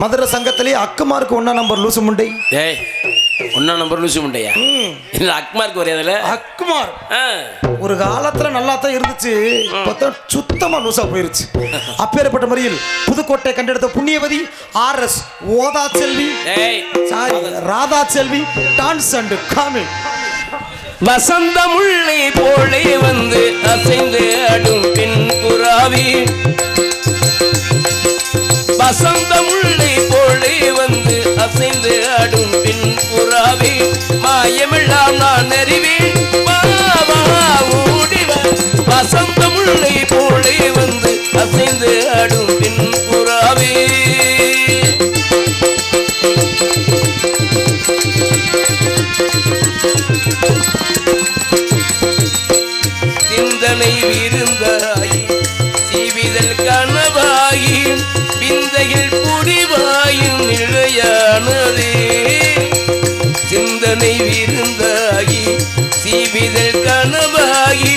மதுரை சங்கத்திலே அக்குமாருக்கு ஒன்னா நம்பர் லூசு முண்டை. ஏய் ஒன்னா நம்பர் லூசு முண்டையா? இல்லை அக்மார்க்கு வரையாதுல அக்குமார் ஒரு காலத்துல நல்லா தான் இருந்துச்சு பார்த்தா சுத்தமா லூசா போயிருச்சு. அப்பேற்பட்ட முறையில் புதுக்கோட்டை கண்டெடுத்த புண்ணியவதி R S ஓதா Selvi sorry Radha Selvi dance and காமி. வசந்த முல்லை போலே வந்து அசைந்து அடும் பின் புறாவி. பின் புறாவி மாயமெல்லாம் நான் அறிவேன் வசந்த முல்லை போலே வந்து அசைந்து பின் சிந்தனை வீர சீவிதல் கனவாயி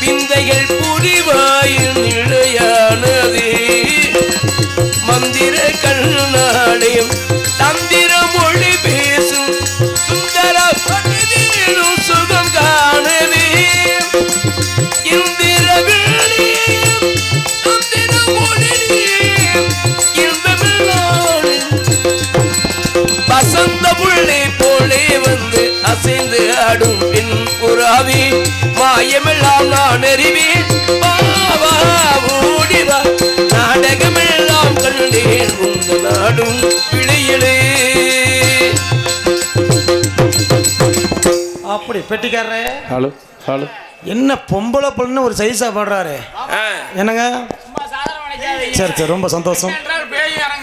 பிந்தைகள் புரிவாயும் நிலையானதே. மந்திர கண்ணாடையும் தந்திர மொழி பேசும் சுந்தர பகுதியிலும் சுகம் காணவே. இந்திர வேணியம் தந்திர மொழியும் இன்பமில்லாடு வசந்த புள்ளை ஓடி வா நாடகமெல்லாம் கண்டேன் உங்க நாடும் பிழையிலே அப்படி பெட்டிக்காரரே. Hello hello. என்ன பொம்பளை பொண்ணு ஒரு சைஸா பாடுறாரு. என்னங்க? சரி சரி ரொம்ப சந்தோஷம்.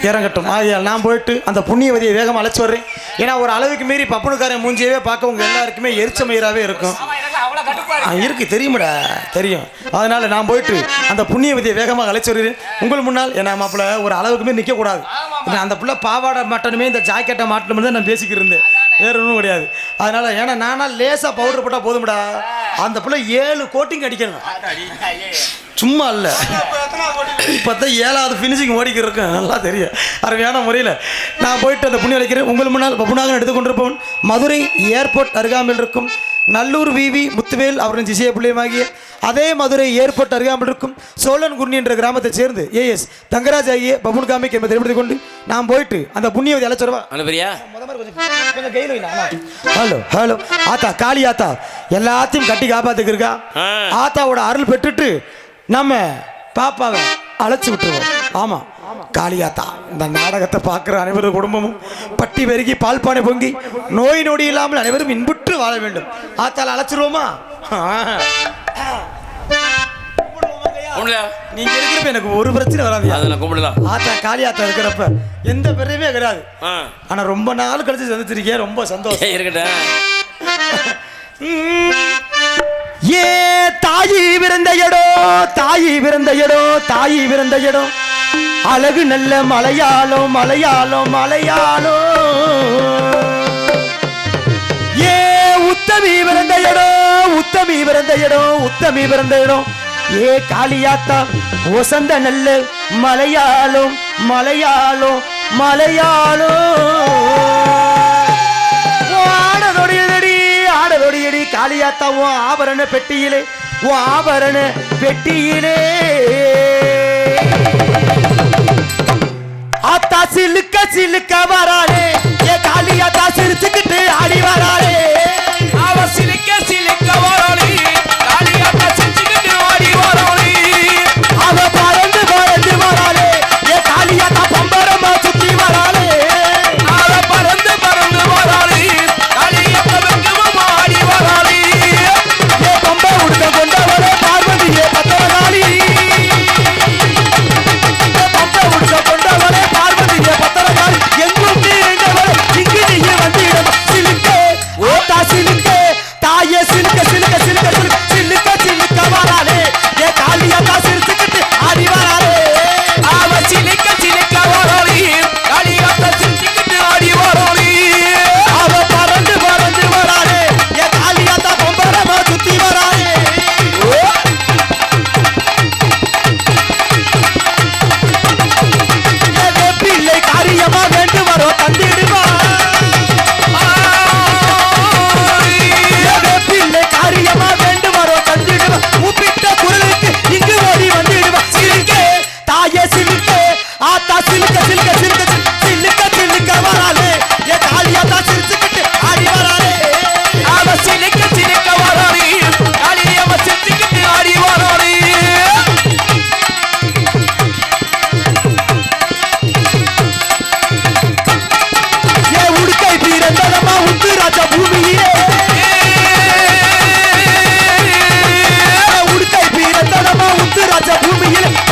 இறங்கட்டும். ஆகையால் நான் போயிட்டு அந்த புண்ணியவதியை வேகமாக அழைச்சி வர்றேன். ஏன்னா ஒரு அளவுக்கு மீறி பப்பனுக்காரன் மூஞ்சியவே பார்க்க உங்க எல்லாருக்குமே எரிச்ச மயிராகவே இருக்கும். இருக்கு. தெரியுமாடா தெரியும். அதனால நான் போயிட்டு அந்த புண்ணியவதியை வேகமாக அழைச்சி வருகிறேன். உங்கள் முன்னால் என்ன மாப்பிள்ள ஒரு அளவுக்கு மீறி நிற்கக்கூடாது. அந்த புள்ள பாவாடை மாட்டணுமே இந்த ஜாக்கெட்டை மாட்டணுமே தான் நான் பேசிக்கிட்டு இருந்தேன். வேற ஒன்றும் கிடையாது. அதனால ஏன்னா நானா லேசாக பவுடர் போட்டால் போதும்டா. அந்த புள்ள ஏழு கோட்டிங் அடிக்கணும். சும்மா இல்லை. இப்போ தான் ஏழாவது ஃபினிஷிங் ஓடிக்கிட்டு இருக்கேன். நல்லா தெரியும். அருமையான முறையில் நான் போயிட்டு அந்த புண்ணி அழைக்கிறேன். உங்கள் முன்னால் பப்புனாக எடுத்துக்கொண்டிருப்பவன். மதுரை ஏர்போர்ட் அருகாமையில் இருக்கும் நல்லூர் விவி முத்துவேல் அவரின் திசைய பிள்ளையமாகிய அதே மதுரை ஏர்போர்ட் அருகாமையில் இருக்கும் சோழன்குன்னி என்ற கிராமத்தைச் சேர்ந்து ஏஎஸ் தங்கராஜ் ஆகிய பப்புன் காமிக் என்பதை தெரிவித்துக் கொண்டு நான் போயிட்டு அந்த புண்ணியவதி அழைச்சிருவா அனுப்புறியா ஹலோ ஹலோ. ஆத்தா காளி ஆத்தா எல்லாத்தையும் கட்டி காப்பாத்துக்கு இருக்கா? ஆ. ஆத்தாவோட அருள் பெற்றுட்டு நம்ம பாப்பாவை அழைச்சி விட்டுருவோம். ஆமா. காளியாத்தா இந்த நாடகத்தை பார்க்குற அனைவரும் குடும்பமும் பட்டி பெருகி பால் பானை பொங்கி நோய் நொடி இல்லாமல் அனைவரும் இன்புற்று வாழ வேண்டும். ஆத்தால அழைச்சிருவோமா? நீங்க இருக்கிறப்ப எனக்கு ஒரு பிரச்சனை வராது ஆத்தா காளியாத்தா இருக்கிறப்ப எந்த பெருமையும் கிடையாது. ஆனா ரொம்ப நாள் கழிச்சு சந்திச்சிருக்கேன் ரொம்ப சந்தோஷம். இருக்கட்டும். ஏ தாயி பிறந்த இடம் தாயி பிறந்த இடம் தாயி பிறந்த இடம் அழகு நல்ல மலையாளம் மலையாளம் மலையாளம். ஏ உத்தமி பிறந்த இடம் உத்தமி பிறந்த இடம் உத்தமி பிறந்த இடம். ஏ காளியாத்தா வசந்த நல்ல மலையாளம் மலையாளம் மலையாளம். ஆடதொடியடி ஆடதொடியடி காளியாத்தா உன் ஆபரண பெட்டியிலே உன் ஆபரண பெட்டியிலே. ¡Dile cabal! Yes, you yesin kesin Yeah.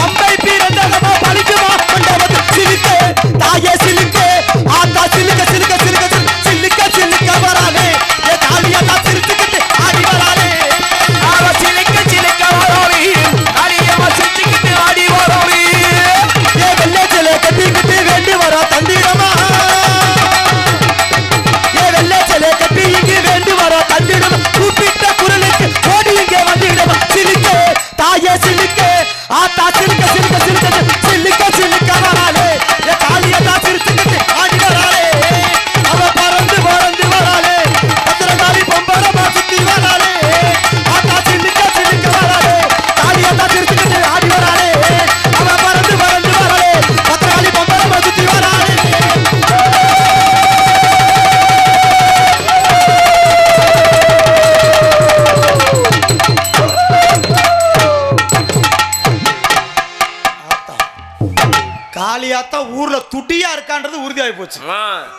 ஊர்ல துட்டியா இருக்கான்றது உறுதியாகி போச்சு.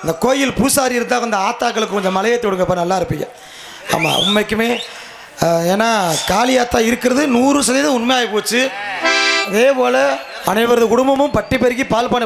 இந்த கோயில் பூசாரி இருந்தால் அந்த ஆத்தாக்களுக்கு கொஞ்சம் மலையேற்றி விடுங்கப்பா நல்லா இருப்பீங்க. ஆமாம் உண்மைக்குமே ஏன்னா காளியாத்தா இருக்கிறது நூறு சதவீதம் உண்மையாகி போச்சு. அதே போல் அனைவரது குடும்பமும் பட்டி பெருக்கி பால் பானை